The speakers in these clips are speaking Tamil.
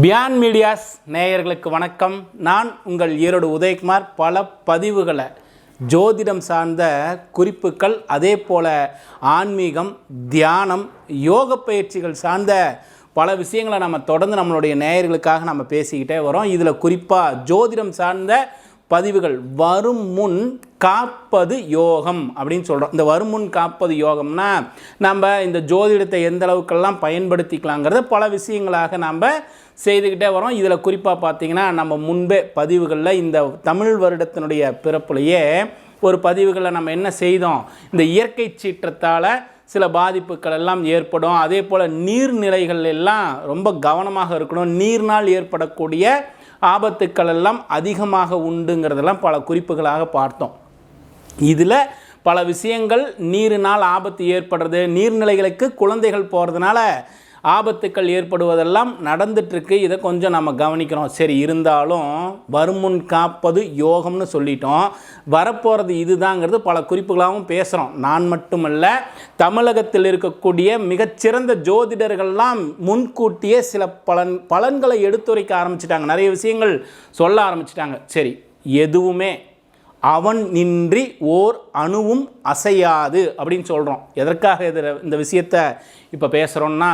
பியான் மீடியாஸ் நேயர்களுக்கு வணக்கம். நான் உங்கள் ஈரோடு உதயகுமார். பல பதிவுகளை ஜோதிடம் சார்ந்த குறிப்புகள் அதே போல் ஆன்மீகம் தியானம் யோக பயிற்சிகள் சார்ந்த பல விஷயங்களை நம்ம தொடர்ந்து நம்மளுடைய நேயர்களுக்காக நம்ம பேசிக்கிட்டே வரோம். இதில் குறிப்பாக ஜோதிடம் சார்ந்த பதிவுகள். வரும் முன் காப்பது யோகம் அப்படின்னு சொல்கிறோம் இந்த வரும் முன் காப்பது யோகம்னா நம்ம இந்த ஜோதிடத்தை எந்த அளவுக்கெல்லாம் பயன்படுத்திக்கலாங்கிறத பல விஷயங்களாக நம்ம செய்துக்கிட்டே வரோம். இதில் குறிப்பாக பார்த்தீங்கன்னா நம்ம முன்பே பதிவுகளில் இந்த தமிழ் வருடத்தினுடைய பிறப்புலையே ஒரு பதிவுகளில் நம்ம என்ன செய்தோம்? இந்த இயற்கை சீற்றத்தால் சில பாதிப்புகள் எல்லாம் ஏற்படும். அதே போல் நீர்நிலைகள் எல்லாம் ரொம்ப கவனமாக இருக்கணும். நீர்னால் ஏற்படக்கூடிய ஆபத்துக்கள் எல்லாம் அதிகமாக உண்டுங்கிறதெல்லாம் பல குறிப்புகளாக பார்த்தோம். இதில் பல விஷயங்கள் நீரினால் ஆபத்து ஏற்படுறது நீர்நிலைகளுக்கு குழந்தைகள் போகிறதுனால ஆபத்துக்கள் ஏற்படுவதெல்லாம் நடந்துட்டுருக்கு. இதை கொஞ்சம் நம்ம கவனிக்கிறோம் சரி இருந்தாலும் வருமுன் காப்பது யோகம்னு சொல்லிட்டோம். வரப்போகிறது இதுதாங்கிறது பல குறிப்புகளாகவும் பேசுகிறோம் நான் மட்டுமல்ல தமிழகத்தில் இருக்கக்கூடிய மிகச்சிறந்த ஜோதிடர்கள்லாம் முன்கூட்டியே சில பலன் பலன்களை எடுத்துரைக்க ஆரம்பிச்சிட்டாங்க. நிறைய விஷயங்கள் சொல்ல ஆரம்பிச்சிட்டாங்க. சரி எதுவுமே அவன் நின்றி ஓர் அணுவும் அசையாது அப்படின்னு சொல்கிறோம் எதற்காக இதில் இந்த விஷயத்தை இப்போ பேசுகிறோன்னா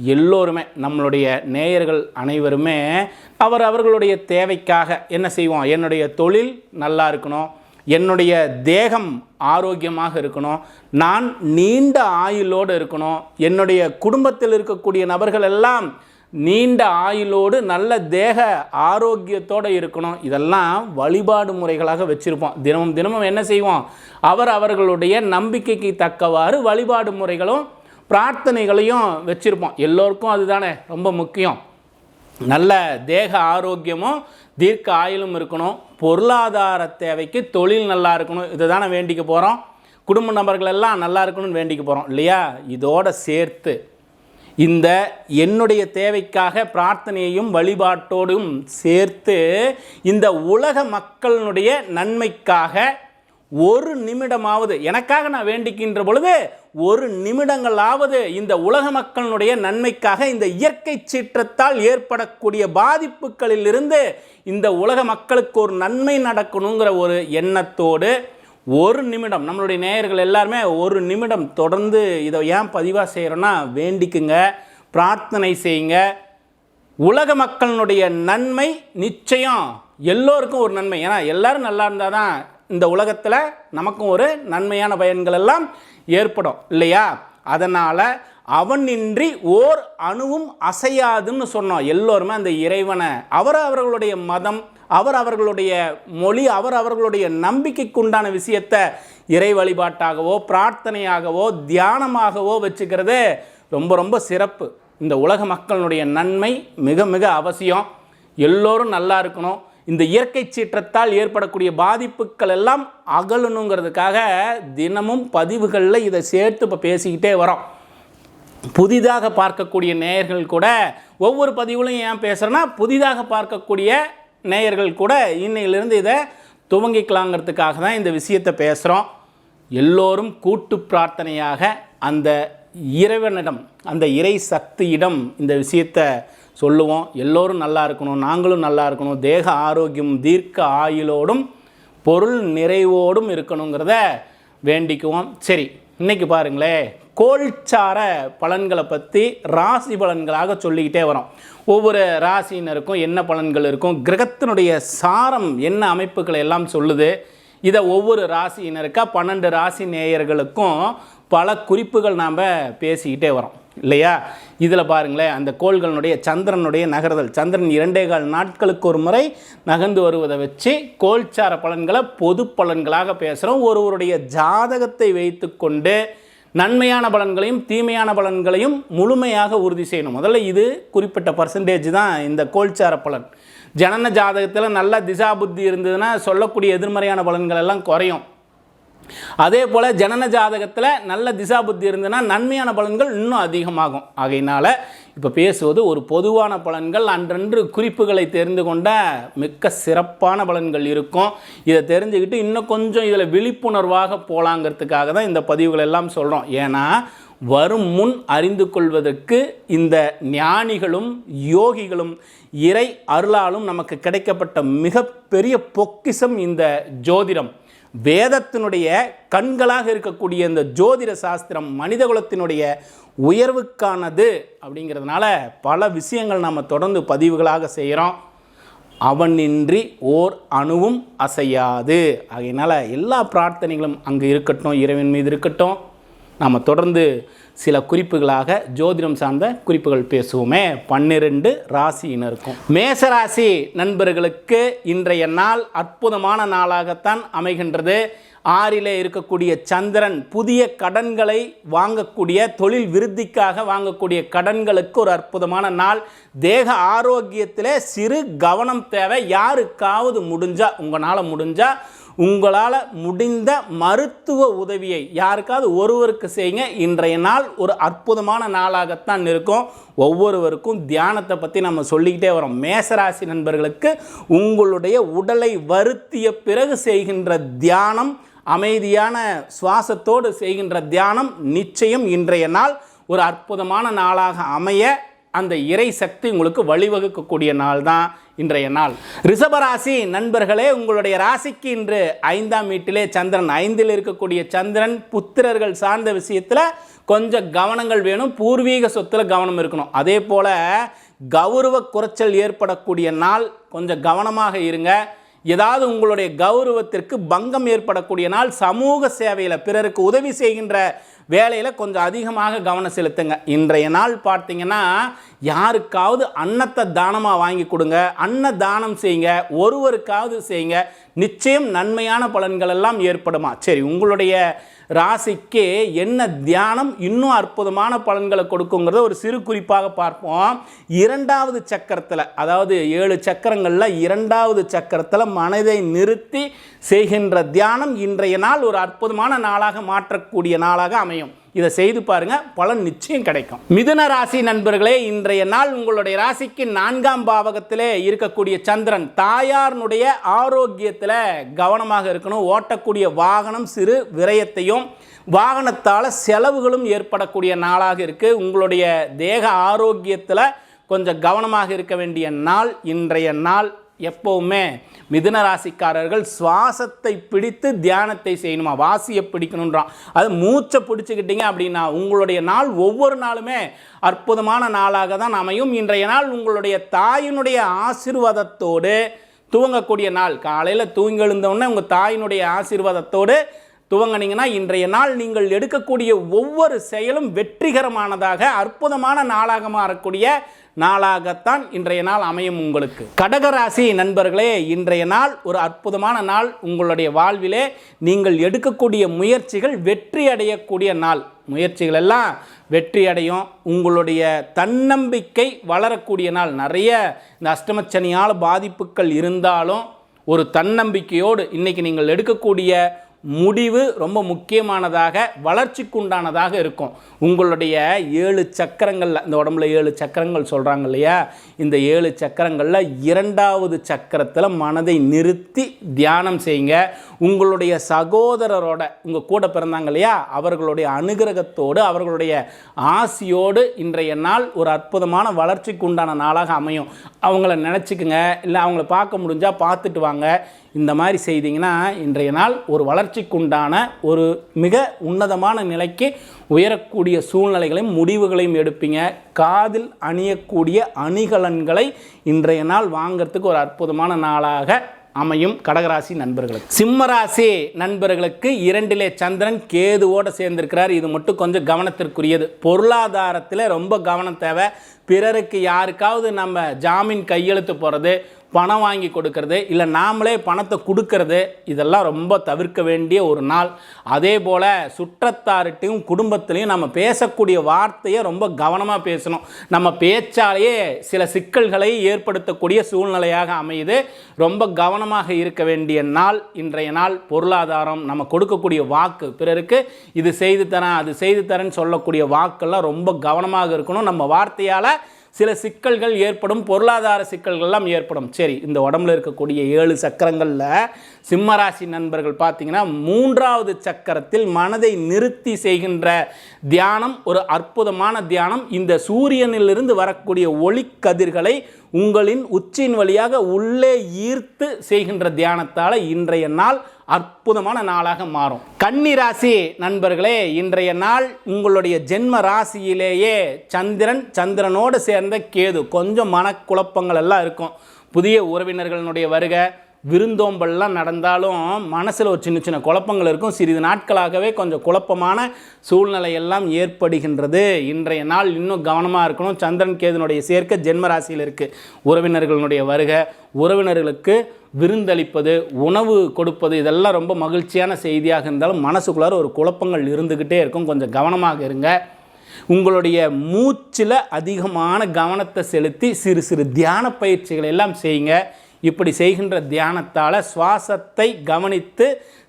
எல்லோருமே நம்மளுடைய நேயர்கள் அனைவருமே அவர் அவர்களுடைய தேவைக்காக என்ன செய்வோம்? என்னுடைய தொழில் நல்லா இருக்கணும் என்னுடைய தேகம் ஆரோக்கியமாக இருக்கணும் நான் நீண்ட ஆயுளோடு இருக்கணும் என்னுடைய குடும்பத்தில் இருக்கக்கூடிய நபர்கள் எல்லாம் நீண்ட ஆயுளோடு நல்ல தேக ஆரோக்கியத்தோடு இருக்கணும் இதெல்லாம் வழிபாடு முறைகளாக வச்சுருப்போம். தினமும் தினமும் என்ன செய்வோம்? அவர் அவர்களுடைய நம்பிக்கைக்கு தக்கவாறு வழிபாடு முறைகளும் பிரார்த்தனைகளையும் வச்சுருப்போம். எல்லோருக்கும் அதுதானே ரொம்ப முக்கியம். நல்ல தேக ஆரோக்கியமும் தீர்க்க ஆயுளும் இருக்கணும். பொருளாதார தேவைக்கு தொழில் நல்லா இருக்கணும். இதை தானே வேண்டிக்க போகிறோம் குடும்ப நபர்கள் எல்லாம் நல்லா இருக்கணும்னு வேண்டிக்க போகிறோம் இல்லையா? இதோடு சேர்த்து இந்த என்னுடைய தேவைக்காக பிரார்த்தனையையும் வழிபாட்டோடும் சேர்த்து இந்த உலக மக்களினுடைய நன்மைக்காக ஒரு நிமிடமாவது எனக்காக நான் வேண்டிக்கின்ற பொழுது ஒரு நிமிடங்களாவது இந்த உலக மக்களினுடைய நன்மைக்காக இந்த இயற்கை சீற்றத்தால் ஏற்படக்கூடிய பாதிப்புகளிலிருந்து இந்த உலக மக்களுக்கு ஒரு நன்மை நடக்கணுங்கிற ஒரு எண்ணத்தோடு ஒரு நிமிடம் நம்மளுடைய நேயர்கள் எல்லாருமே ஒரு நிமிடம் தொடர்ந்து இதை ஏன் பதிவாக செய்கிறோன்னா வேண்டிக்குங்க பிரார்த்தனை செய்யுங்க. உலக மக்களினுடைய நன்மை நிச்சயம். எல்லோருக்கும் ஒரு நன்மை. ஏன்னா எல்லோரும் நல்லா இருந்தால் தான் இந்த உலகத்தில் நமக்கும் ஒரு நன்மையான பயன்கள் எல்லாம் ஏற்படும் இல்லையா? அதனால் அவனின்றி ஓர் அணுவும் அசையாதுன்னு சொன்னோம். எல்லோருமே அந்த இறைவனை. அவர் அவர்களுடைய மதம் அவர் அவர்களுடைய மொழி அவர் அவர்களுடைய நம்பிக்கைக்கு உண்டான விஷயத்தை இறை வழிபாட்டாகவோ பிரார்த்தனையாகவோ தியானமாகவோ வச்சுக்கிறது ரொம்ப ரொம்ப சிறப்பு. இந்த உலக மக்களுடைய நன்மை மிக மிக அவசியம். எல்லோரும் நல்லா இருக்கணும். இந்த இயற்கை சீற்றத்தால் ஏற்படக்கூடிய பாதிப்புகள் எல்லாம் அகலணுங்கிறதுக்காக தினமும் பதிவுகளில் இதை சேர்த்து இப்போ பேசிக்கிட்டே வரோம். புதிதாக பார்க்கக்கூடிய நேயர்கள் கூட ஒவ்வொரு பதிவுலையும் ஏன் பேசுகிறேன்னா புதிதாக பார்க்கக்கூடிய நேயர்கள் கூட இன்னையிலிருந்து இதை துவங்கிக்கலாங்கிறதுக்காக தான் இந்த விஷயத்தை பேசுகிறோம் எல்லோரும் கூட்டு பிரார்த்தனையாக அந்த இறைவனிடம் அந்த இறை சக்தியிடம் இந்த விஷயத்தை சொல்லுவோம் எல்லோரும் நல்லா இருக்கணும் நாங்களும் நல்லா இருக்கணும் தேக ஆரோக்கியம் தீர்க்க ஆயுளோடும் பொருள் நிறைவோடும் இருக்கணுங்கிறத வேண்டிக்குவோம். சரி இன்னைக்கு பாருங்களேன் கோல்சார பலன்களை பற்றி ராசி பலன்களாக சொல்லிக்கிட்டே வரோம். ஒவ்வொரு ராசியினருக்கும் என்ன பலன்கள் இருக்கும் கிரகத்தினுடைய சாரம் என்ன அமைப்புகளை எல்லாம் சொல்லுது இதை ஒவ்வொரு ராசியினருக்கா பன்னெண்டு ராசி நேயர்களுக்கும் பல குறிப்புகள் நாம் பேசிக்கிட்டே வரோம். இல்லையா? இதில் பாருங்களேன் அந்த கோள்களுடைய சந்திரனுடைய நகர்தல். சந்திரன் இரண்டே கால் நாட்களுக்கு ஒரு முறை நகர்ந்து வருவதை வச்சு கோல்சார பலன்களை பொது பலன்களாக பேசுகிறோம் ஒருவருடைய ஜாதகத்தை வைத்துக்கொண்டு நன்மையான பலன்களையும் தீமையான பலன்களையும் முழுமையாக உறுதி செய்யணும். முதல்ல இது குறிப்பிட்ட பர்சன்டேஜ் தான் இந்த கோல்சார பலன். ஜனன ஜாதகத்தில் நல்ல திசா புத்தி இருந்ததுன்னா சொல்லக்கூடிய எதிர்மறையான பலன்கள் எல்லாம் குறையும். அதே போல் ஜனன ஜாதகத்தில் நல்ல திசா புத்தி இருந்ததுன்னா நன்மையான பலன்கள் இன்னும் அதிகமாகும். ஆகையினால் இப்போ பேசுவது ஒரு பொதுவான பலன்கள் அன்றன்று குறிப்புகளை தெரிந்து கொண்ட மிக்க சிறப்பான பலன்கள் இருக்கும். இதை தெரிஞ்சுக்கிட்டு இன்னும் கொஞ்சம் இதில் விழிப்புணர்வாக போகலாங்கிறதுக்காக தான் இந்த பதிவுகள் எல்லாம் சொல்கிறோம் ஏன்னா வரும் முன் அறிந்து கொள்வதற்கு இந்த ஞானிகளும் யோகிகளும் இறை அருளாலும் நமக்கு கிடைக்கப்பட்ட மிகப்பெரிய பொக்கிஷம் இந்த ஜோதிடம். வேதத்தினுடைய கண்களாக இருக்கக்கூடிய இந்த ஜோதிட சாஸ்திரம் மனிதகுலத்தினுடைய உயர்வுக்கானது அப்படிங்கிறதுனால பல விஷயங்கள் நம்ம தொடர்ந்து பதிவுகளாக செய்கிறோம். அவனின்றி ஓர் அணுவும் அசையாது. ஆகையினால் எல்லா பிரார்த்தனைகளும் அங்கே இருக்கட்டும் இறைவன் மீது இருக்கட்டும். நாம் தொடர்ந்து சில குறிப்புகளாக ஜோதிடம் சார்ந்த குறிப்புகள் பேசுவோமே. பன்னிரெண்டு ராசியினருக்கும். மேசராசி நண்பர்களுக்கு இன்றைய நாள் அற்புதமான நாளாகத்தான் அமைகின்றது. ஆறிலே இருக்கக்கூடிய சந்திரன் புதிய கடன்களை வாங்கக்கூடிய தொழில் விருத்திக்காக வாங்கக்கூடிய கடன்களுக்கு ஒரு அற்புதமான நாள். தேக ஆரோக்கியத்திலே சிறு கவனம் தேவை. யாருக்காவது முடிஞ்சால் உங்களால் முடிஞ்சால் உங்களால் முடிந்த மருத்துவ உதவியை யாருக்காவது ஒருவருக்கு செய்யுங்க. இன்றைய நாள் ஒரு அற்புதமான நாளாகத்தான் இருக்கும். ஒவ்வொருவருக்கும் தியானத்தை பற்றி நம்ம சொல்லிக்கிட்டே வரோம். மேசராசி நண்பர்களுக்கு உங்களுடைய உடலை வருத்திய பிறகு செய்கின்ற தியானம் அமைதியான சுவாசத்தோடு செய்கின்ற தியானம் நிச்சயம் இன்றைய நாள் ஒரு அற்புதமான நாளாக அமைய அந்த இறை சக்தி உங்களுக்கு வழிவகுக்கக்கூடிய நாள் தான் இன்றைய நாள். ரிஷபராசி நண்பர்களே உங்களுடைய ராசிக்கு இன்று ஐந்தாம் வீட்டிலே சந்திரன் ஐந்தில் இருக்கக்கூடிய சந்திரன் புத்திரர்கள் சார்ந்த விஷயத்தில் கொஞ்சம் கவனங்கள் வேணும் பூர்வீக சொத்தில் கவனம் இருக்கணும். அதே போல் கௌரவ குறைச்சல் ஏற்படக்கூடிய நாள் கொஞ்சம் கவனமாக இருங்க. ஏதாவது உங்களுடைய கௌரவத்திற்கு பங்கம் ஏற்படக்கூடிய நாள் சமூக சேவையில் பிறருக்கு உதவி செய்கின்ற வேலையில் கொஞ்சம் அதிகமாக கவனம் செலுத்துங்க. இன்றைய நாள் பார்த்தீங்கன்னா யாருக்காவது அன்னத்தை தானமாக வாங்கி கொடுங்க அன்ன தானம் செய்யுங்க ஒருவருக்காவது செய்யுங்க நிச்சயம் நன்மையான பலன்கள் எல்லாம் ஏற்படுமா? சரி உங்களுடைய ராசிக்கு என்ன தியானம் இன்னும் அற்புதமான பலன்களை கொடுக்குங்கிறத ஒரு சிறு குறிப்பாக பார்ப்போம். இரண்டாவது சக்கரத்தில் அதாவது ஏழு சக்கரங்களில் இரண்டாவது சக்கரத்தில் மனதை நிறுத்தி செய்கின்ற தியானம் இன்றைய நாள் ஒரு அற்புதமான நாளாக மாற்றக்கூடிய நாளாக அமையும். இதை செய்து பாருங்கள் பலன் நிச்சயம் கிடைக்கும். மிதுன ராசி நண்பர்களே இன்றைய நாள் உங்களுடைய ராசிக்கு நான்காம் பாவகத்திலே இருக்கக்கூடிய சந்திரன் தாயாரினுடைய ஆரோக்கியத்தில் கவனமாக இருக்கணும். ஓட்டக்கூடிய வாகனம் சிறு விரயத்தையும் வாகனத்தால் செலவுகளும் ஏற்படக்கூடிய நாளாக இருக்குது உங்களுடைய தேக ஆரோக்கியத்தில் கொஞ்சம் கவனமாக இருக்க வேண்டிய நாள் இன்றைய நாள். எப்போவுமே மிதுன ராசிக்காரர்கள் சுவாசத்தை பிடித்து தியானத்தை செய்யணுமா? வாசியை பிடிக்கணுன்றான். அது மூச்சை பிடிச்சிக்கிட்டீங்க அப்படின்னா உங்களுடைய நாள் ஒவ்வொரு நாளுமே அற்புதமான நாளாக தான் அமையும். இன்றைய நாள் உங்களுடைய தாயினுடைய ஆசிர்வாதத்தோடு துவங்கக்கூடிய நாள். காலையில் தூங்கி எழுந்தவுடனே உங்கள் தாயினுடைய ஆசீர்வாதத்தோடு துவங்கினீங்கன்னா இன்றைய நாள் நீங்கள் எடுக்கக்கூடிய ஒவ்வொரு செயலும் வெற்றிகரமானதாக அற்புதமான நாளாக மாறக்கூடிய நாளாகத்தான் இன்றைய நாள் அமையும் உங்களுக்கு. கடகராசி நண்பர்களே இன்றைய நாள் ஒரு அற்புதமான நாள் உங்களுடைய வாழ்விலே. நீங்கள் எடுக்கக்கூடிய முயற்சிகள் வெற்றி அடையக்கூடிய நாள். முயற்சிகள் எல்லாம் வெற்றி அடையும். உங்களுடைய தன்னம்பிக்கை வளரக்கூடிய நாள். நிறைய இந்த அஷ்டமச்சனியால் பாதிப்புகள் இருந்தாலும் ஒரு தன்னம்பிக்கையோடு இன்றைக்கி நீங்கள் எடுக்கக்கூடிய முடிவு ரொம்ப முக்கியமானதாக வளர்ச்சிக்குண்டானதாக இருக்கும். உங்களுடைய ஏழு சக்கரங்களில் இந்த உடம்புல ஏழு சக்கரங்கள் சொல்கிறாங்க இல்லையா? இந்த ஏழு சக்கரங்களில் இரண்டாவது சக்கரத்தில் மனதை நிறுத்தி தியானம் செய்யுங்க. உங்களுடைய சகோதரரோட உங்கள் கூட பிறந்தாங்க இல்லையா? அவர்களுடைய அனுகிரகத்தோடு அவர்களுடைய ஆசியோடு இன்றைய நாள் ஒரு அற்புதமான வளர்ச்சிக்கு உண்டான நாளாக அமையும். அவங்கள நினச்சிக்குங்க. இல்லை அவங்கள பார்க்க முடிஞ்சால் பார்த்துட்டு வாங்க. இந்த மாதிரி செய்தீங்கன்னா இன்றைய நாள் ஒரு வளர்ச்சிக்குண்டான ஒரு மிக உன்னதமான நிலைக்கு உயரக்கூடிய சூழ்நிலைகளையும் முடிவுகளையும் எடுப்பீங்க. காதில் அணியக்கூடிய அணிகலன்களை இன்றைய நாள் வாங்கிறதுக்கு ஒரு அற்புதமான நாளாக அமையும். கடகராசி நண்பர்களுக்கு. சிம்மராசி நண்பர்களுக்கு இரண்டிலே சந்திரன் கேதுவோடு சேர்ந்திருக்கிறார். இது மட்டும் கொஞ்சம் கவனத்திற்குரியது. பொருளாதாரத்தில் ரொம்ப கவனம் தேவை. பிறருக்கு யாருக்காவது நம்ம ஜாமீன் கையெழுத்து போகிறது பணம் வாங்கி கொடுக்கறது இல்லை நாமளே பணத்தை கொடுக்கறது இதெல்லாம் ரொம்ப தவிர்க்க வேண்டிய ஒரு நாள். அதே போல் சுற்றத்தார்கிட்டையும் குடும்பத்துலேயும் நம்ம பேசக்கூடிய வார்த்தையை ரொம்ப கவனமாக பேசணும். நம்ம பேச்சாலேயே சில சிக்கல்களை ஏற்படுத்தக்கூடிய சூழ்நிலையாக அமையுது. ரொம்ப கவனமாக இருக்க வேண்டிய நாள் இன்றைய நாள் பொருளாதாரம் நம்ம கொடுக்கக்கூடிய வாக்கு பிறருக்கு. இது செய்து தரேன் அது செய்து தரேன்னு சொல்லக்கூடிய வாக்கெல்லாம் ரொம்ப கவனமாக இருக்கணும். நம்ம வார்த்தையால் சில சிக்கல்கள் ஏற்படும் பொருளாதார சிக்கல்கள்லாம் ஏற்படும். சரி இந்த உடம்புல இருக்கக்கூடிய ஏழு சக்கரங்களில் சிம்மராசி நண்பர்கள் பார்த்தீங்கன்னா மூன்றாவது சக்கரத்தில் மனதை நிறுத்தி செய்கின்ற தியானம் ஒரு அற்புதமான தியானம். இந்த சூரியனிலிருந்து வரக்கூடிய ஒளிக்கதிர்களை உங்களின் உச்சியின் வழியாக உள்ளே ஈர்த்து செய்கின்ற தியானத்தால் இன்றைய நாள் அற்புதமான நாளாக மாறும். கன்னி ராசி நண்பர்களே இன்றைய நாள் உங்களுடைய ஜென்ம ராசியிலேயே சந்திரன் சந்திரனோடு சேர்ந்த கேது. கொஞ்சம் மனக்குழப்பங்கள் எல்லாம் இருக்கும். புதிய உறவினர்களுடைய வருகை விருந்தோம்பல்லாம் நடந்தாலும் மனசில் ஒரு சின்ன சின்ன குழப்பங்கள் இருக்கும். சிறிது நாட்களாகவே கொஞ்சம் குழப்பமான சூழ்நிலை எல்லாம் ஏற்படுகின்றது. இன்றைய நாள் இன்னும் கவனமாக இருக்கணும். சந்திரன் கேதுனுடைய சேர்க்கை ஜென்ம ராசியில் இருக்குது உறவினர்களுடைய வருகை உறவினர்களுக்கு விருந்தளிப்பது உணவு கொடுப்பது இதெல்லாம் ரொம்ப மகிழ்ச்சியான செய்தியாக இருந்தாலும் மனசுக்குள்ளார ஒரு குழப்பங்கள் இருந்துக்கிட்டே இருக்கும். கொஞ்சம் கவனமாக இருங்க. உங்களுடைய மூச்சில் அதிகமான கவனத்தை செலுத்தி சிறு சிறு தியான பயிற்சிகளை எல்லாம் செய்யுங்க. இப்படி செய்கின்ற தியானத்தால் சுவாசத்தை கவனித்து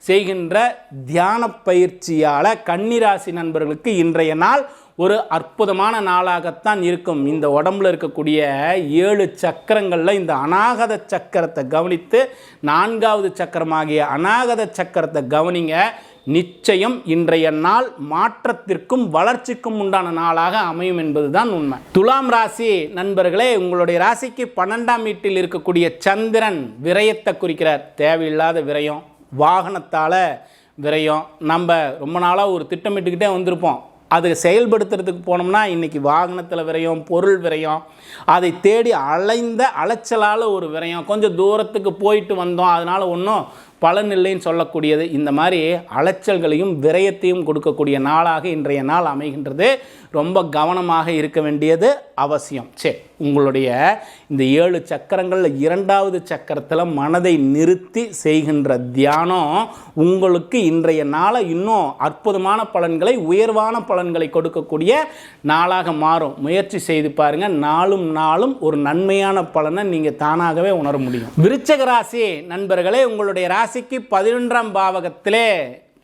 செய்கின்ற தியான பயிற்சியால் கன்னிராசி நண்பர்களுக்கு இன்றைய நாள் ஒரு அற்புதமான நாளாகத்தான் இருக்கும். இந்த உடம்புல இருக்கக்கூடிய ஏழு சக்கரங்களில் இந்த அநாகத சக்கரத்தை கவனித்து நான்காவது சக்கரமாகிய அநாகத சக்கரத்தை கவனிங்க. நிச்சயம் இன்றைய நாள் மாற்றத்திற்கும் வளர்ச்சிக்கும் உண்டான நாளாக அமையும் என்பதுதான் உண்மை. துலாம் ராசி நண்பர்களே உங்களுடைய ராசிக்கு பன்னெண்டாம் வீட்டில் இருக்கக்கூடிய சந்திரன் விரயத்தை குறிக்கிறார். தேவையில்லாத விரயம் வாகனத்தால் விரயம். நம்ம ரொம்ப நாளாக ஒரு திட்டமிட்டுக்கிட்டே வந்திருப்போம். அதை செயல்படுத்துறதுக்கு போனோம்னா இன்றைக்கி வாகனத்தில் விரையும் பொருள் விரையும் அதை தேடி அலைந்த அலைச்சலால் ஒரு விரயம். கொஞ்சம் தூரத்துக்கு போயிட்டு வந்தோம். அதனால் ஒன்றும் பலன் இல்லைன்னு சொல்லக்கூடியது. இந்த மாதிரி அலைச்சல்களையும் விரயத்தையும் கொடுக்கக்கூடிய நாளாக இன்றைய நாள் அமைகின்றது. ரொம்ப கவனமாக இருக்க வேண்டியது அவசியம். சரி உங்களுடைய இந்த ஏழு சக்கரங்களில் இரண்டாவது சக்கரத்தில் மனதை நிறுத்தி செய்கின்ற தியானம் உங்களுக்கு இன்றைய நாளை இன்னும் அற்புதமான பலன்களை உயர்வான பலன்களை கொடுக்கக்கூடிய நாளாக மாறும். முயற்சி செய்து பாருங்கள் நாளும் நாளும் ஒரு நன்மையான பலனை நீங்கள் தானாகவே உணர முடியும். விருச்சக ராசி நண்பர்களே உங்களுடைய ராசி ராசிக்கு பதினொன்றாம் பாவகத்திலே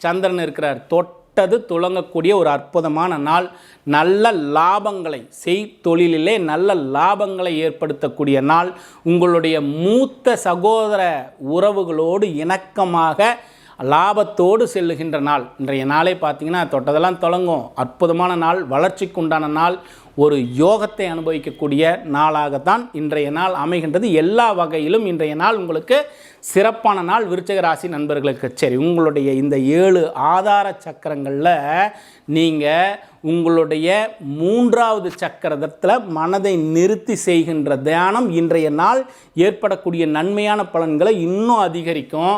சந்திரன் இருக்கிறார். தொட்டது துளங்கக்கூடிய ஒரு அற்புதமான நாள். நல்ல லாபங்களை செய்தொழிலே நல்ல லாபங்களை ஏற்படுத்தக்கூடிய நாள். உங்களுடைய மூத்த சகோதர உறவுகளோடு இணக்கமாக லாபத்தோடு செல்லுகின்ற நாள். இன்றைய நாளே பார்த்தீங்கன்னா தொட்டதெல்லாம் தொடங்கும் அற்புதமான நாள் வளர்ச்சிக்கு உண்டான நாள். ஒரு யோகத்தை அனுபவிக்கக்கூடிய நாளாகத்தான் இன்றைய நாள் அமைகின்றது. எல்லா வகையிலும் இன்றைய நாள் உங்களுக்கு சிறப்பான நாள் விருச்சக ராசி நண்பர்களுக்கு. சரி உங்களுடைய இந்த ஏழு ஆதார சக்கரங்களில் நீங்கள் உங்களுடைய மூன்றாவது சக்கரத்தில் மனதை நிறுத்தி செய்கின்ற தியானம் இன்றைய நாள் ஏற்படக்கூடிய நன்மையான பலன்களை இன்னும் அதிகரிக்கும்.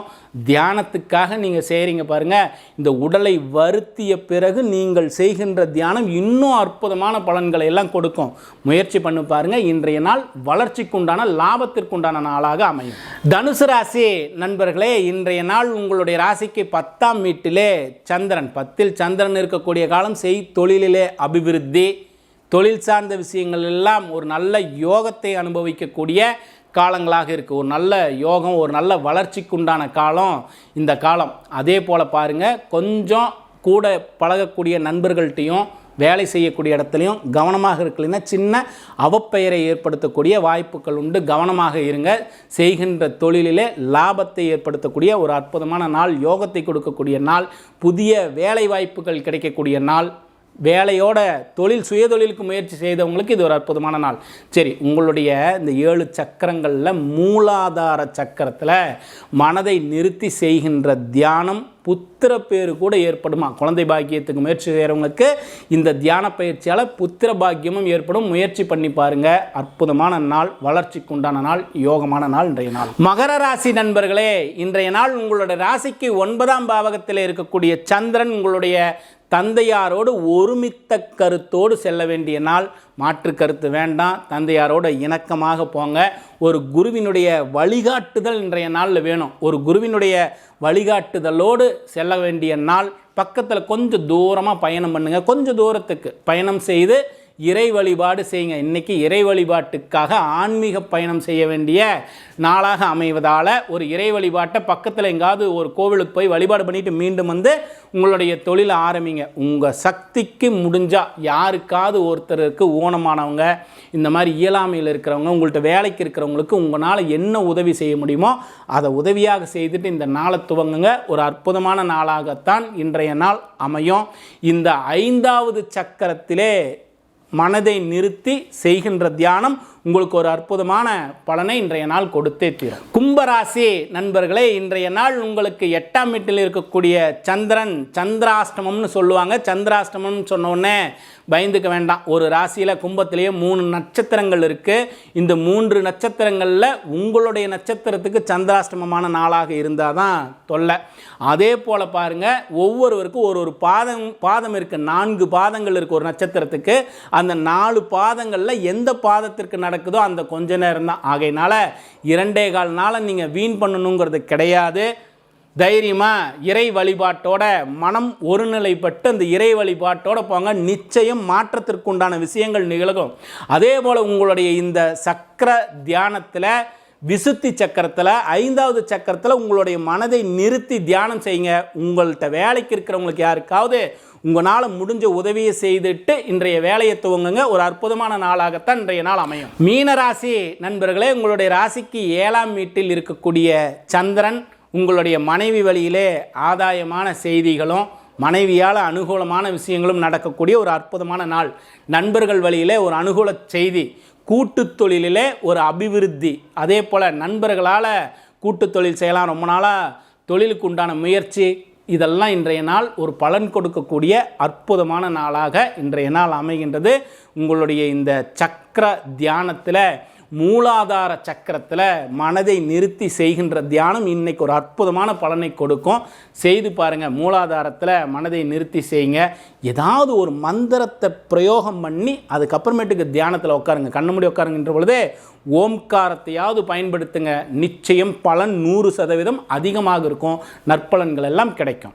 தியானத்துக்காக நீங்கள் செய்கிறீங்க பாருங்கள் இந்த உடலை வருத்திய பிறகு நீங்கள் செய்கின்ற தியானம் இன்னும் அற்புதமான பலன்களை எல்லாம் கொடுக்கும். முயற்சி பண்ணி பாருங்கள் இன்றைய நாள் வளர்ச்சிக்குண்டான லாபத்திற்குண்டான நாளாக அமையும். தனுசு ராசி நண்பர்களே இன்றைய நாள் உங்களுடைய ராசிக்கு பத்தாம் வீட்டிலே சந்திரன். பத்தில் சந்திரன் இருக்கக்கூடிய காலம் செய் தொழிலிலே அபிவிருத்தி. தொழில் சார்ந்த விஷயங்கள் எல்லாம் ஒரு நல்ல யோகத்தை அனுபவிக்கக்கூடிய காலங்களாக இருக்குது ஒரு நல்ல யோகம் ஒரு நல்ல வளர்ச்சிக்குண்டான காலம் இந்த காலம். அதே போல் பாருங்கள் கொஞ்சம் கூட பழகக்கூடிய நண்பர்கள்ட்டையும் வேலை செய்யக்கூடிய இடத்துலையும் கவனமாக இருக்கலைன்னா சின்ன அவப்பெயரை ஏற்படுத்தக்கூடிய வாய்ப்புகள் உண்டு. கவனமாக இருங்க. செய்கின்ற தொழிலிலே லாபத்தை ஏற்படுத்தக்கூடிய ஒரு அற்புதமான நாள் யோகத்தை கொடுக்கக்கூடிய நாள் புதிய வேலை வாய்ப்புகள் கிடைக்கக்கூடிய நாள் வேலையோட தொழில் சுயதொழிலுக்கு முயற்சி செய்தவங்களுக்கு இது ஒரு அற்புதமான நாள். சரி உங்களுடைய இந்த ஏழு சக்கரங்களில் மூலாதார சக்கரத்தில் மனதை நிறுத்தி செய்கின்ற தியானம் புத்திர பேர் கூட ஏற்படுமா? குழந்தை பாக்கியத்துக்கு முயற்சி செய்கிறவங்களுக்கு இந்த தியான பயிற்சியால் புத்திர பாக்கியமும் ஏற்படும். முயற்சி பண்ணி பாருங்கள் அற்புதமான நாள் வளர்ச்சிக்கு உண்டான நாள் யோகமான நாள் இன்றைய நாள். மகர ராசி நண்பர்களே இன்றைய நாள் உங்களுடைய ராசிக்கு ஒன்பதாம் பாவகத்தில் இருக்கக்கூடிய சந்திரன் உங்களுடைய தந்தையாரோடு ஒருமித்த கருத்தோடு செல்ல வேண்டிய நாள். மாற்று கருத்து வேண்டாம். தந்தையாரோட இணக்கமாக போங்க. ஒரு குருவினுடைய வழிகாட்டுதல் இன்றைய நாளில் வேணும். ஒரு குருவினுடைய வழிகாட்டுதலோடு செல்ல வேண்டிய நாள். பக்கத்தில் கொஞ்சம் தூரமாக பயணம் பண்ணுங்கள் கொஞ்சம் தூரத்துக்கு பயணம் செய்து இறை வழிபாடு செய்யுங்க. இன்றைக்கி இறை வழிபாட்டுக்காக ஆன்மீக பயணம் செய்ய வேண்டிய நாளாக அமைவதால் ஒரு இறை வழிபாட்டை பக்கத்தில் எங்காவது ஒரு கோவிலுக்கு போய் வழிபாடு பண்ணிவிட்டு மீண்டும் வந்து உங்களுடைய தொழிலை ஆரம்பிங்க. உங்கள் சக்திக்கு முடிஞ்சால் யாருக்காவது ஒருத்தருக்கு ஊனமானவங்க இந்த மாதிரி இயலாமையில் இருக்கிறவங்க உங்கள்கிட்ட வேலைக்கு இருக்கிறவங்களுக்கு உங்களால் என்ன உதவி செய்ய முடியுமோ அதை உதவியாக செய்துட்டு இந்த நாளை துவங்குங்க. ஒரு அற்புதமான நாளாகத்தான் இன்றைய நாள் அமையும். இந்த ஐந்தாவது சக்கரத்திலே மனதை நிறுத்தி செய்கின்ற தியானம் உங்களுக்கு ஒரு அற்புதமான பலனை இன்றைய நாள் கொடுத்தே தீரும். கும்பராசி நண்பர்களே இன்றைய நாள் உங்களுக்கு எட்டாம் வீட்டில் இருக்கக்கூடிய சந்திரன் சந்திராஷ்டமம்னு சொல்லுவாங்க. சந்திராஷ்டமம்னு சொன்னோடனே பயந்துக்க வேண்டாம். ஒரு ராசியில் கும்பத்திலேயே மூணு நட்சத்திரங்கள் இருக்குது இந்த மூன்று நட்சத்திரங்களில் உங்களுடைய நட்சத்திரத்துக்கு சந்திராஷ்டமமான நாளாக இருந்தால் தான் தொல்லை. அதே போல் பாருங்கள் ஒவ்வொருவருக்கும் ஒரு ஒரு பாதம் பாதம் இருக்குது நான்கு பாதங்கள் இருக்குது ஒரு நட்சத்திரத்துக்கு. அந்த நாலு பாதங்களில் எந்த பாதத்திற்கு நடக்குதோ அந்த கொஞ்ச நேரம் தான் ஆகையினால இரண்டே கால் நாளை நீங்கள் வீண் பண்ணணுங்கிறது கிடையாது. தைரியமாக இறை வழிபாட்டோட மனம் ஒருநிலைப்பட்டு அந்த இறை வழிபாட்டோட போங்க. நிச்சயம் மாற்றத்திற்குண்டான விஷயங்கள் நிகழும். அதே போல் உங்களுடைய இந்த சக்கர தியானத்தில் விசுத்தி சக்கரத்தில் ஐந்தாவது சக்கரத்தில் உங்களுடைய மனதை நிறுத்தி தியானம் செய்யுங்க. உங்கள்கிட்ட வேலைக்கு இருக்கிறவங்களுக்கு யாருக்காவது உங்களால் முடிஞ்ச உதவியை செய்துட்டு இன்றைய வேலையை துவங்குங்க. ஒரு அற்புதமான நாளாகத்தான் இன்றைய நாள் அமையும். மீனராசி நண்பர்களே உங்களுடைய ராசிக்கு ஏழாம் வீட்டில் இருக்கக்கூடிய சந்திரன் உங்களுடைய மனைவி வழியிலே ஆதாயமான செய்திகளும் மனைவியால் அனுகூலமான விஷயங்களும் நடக்கக்கூடிய ஒரு அற்புதமான நாள். நண்பர்கள் வழியிலே ஒரு அனுகூல செய்தி கூட்டுத் தொழிலிலே ஒரு அபிவிருத்தி. அதே போல் நண்பர்களால் கூட்டு தொழில் செய்யலாம். ரொம்ப நாளாக தொழிலுக்கு உண்டான முயற்சி. இதெல்லாம் இன்றைய நாள் ஒரு பலன் கொடுக்கக்கூடிய அற்புதமான நாளாக இன்றைய நாள் அமைகின்றது. உங்களுடைய இந்த சக்கர தியானத்தில் மூலாதார சக்கரத்தில் மனதை நிறுத்தி செய்கின்ற தியானம் இன்றைக்கி ஒரு அற்புதமான பலனை கொடுக்கும். செய்து பாருங்கள் மூலாதாரத்தில் மனதை நிறுத்தி செய்யுங்க. ஏதாவது ஒரு மந்திரத்தை பிரயோகம் பண்ணி அதுக்கப்புறமேட்டுக்கு தியானத்தில் உட்காருங்க. கண்ணு மூடி உட்காருங்கன்ற பொழுது ஓம்காரத்தையாவது பயன்படுத்துங்க. நிச்சயம் பலன் நூறு சதவீதம் அதிகமாக இருக்கும். நற்பலன்கள் எல்லாம் கிடைக்கும்.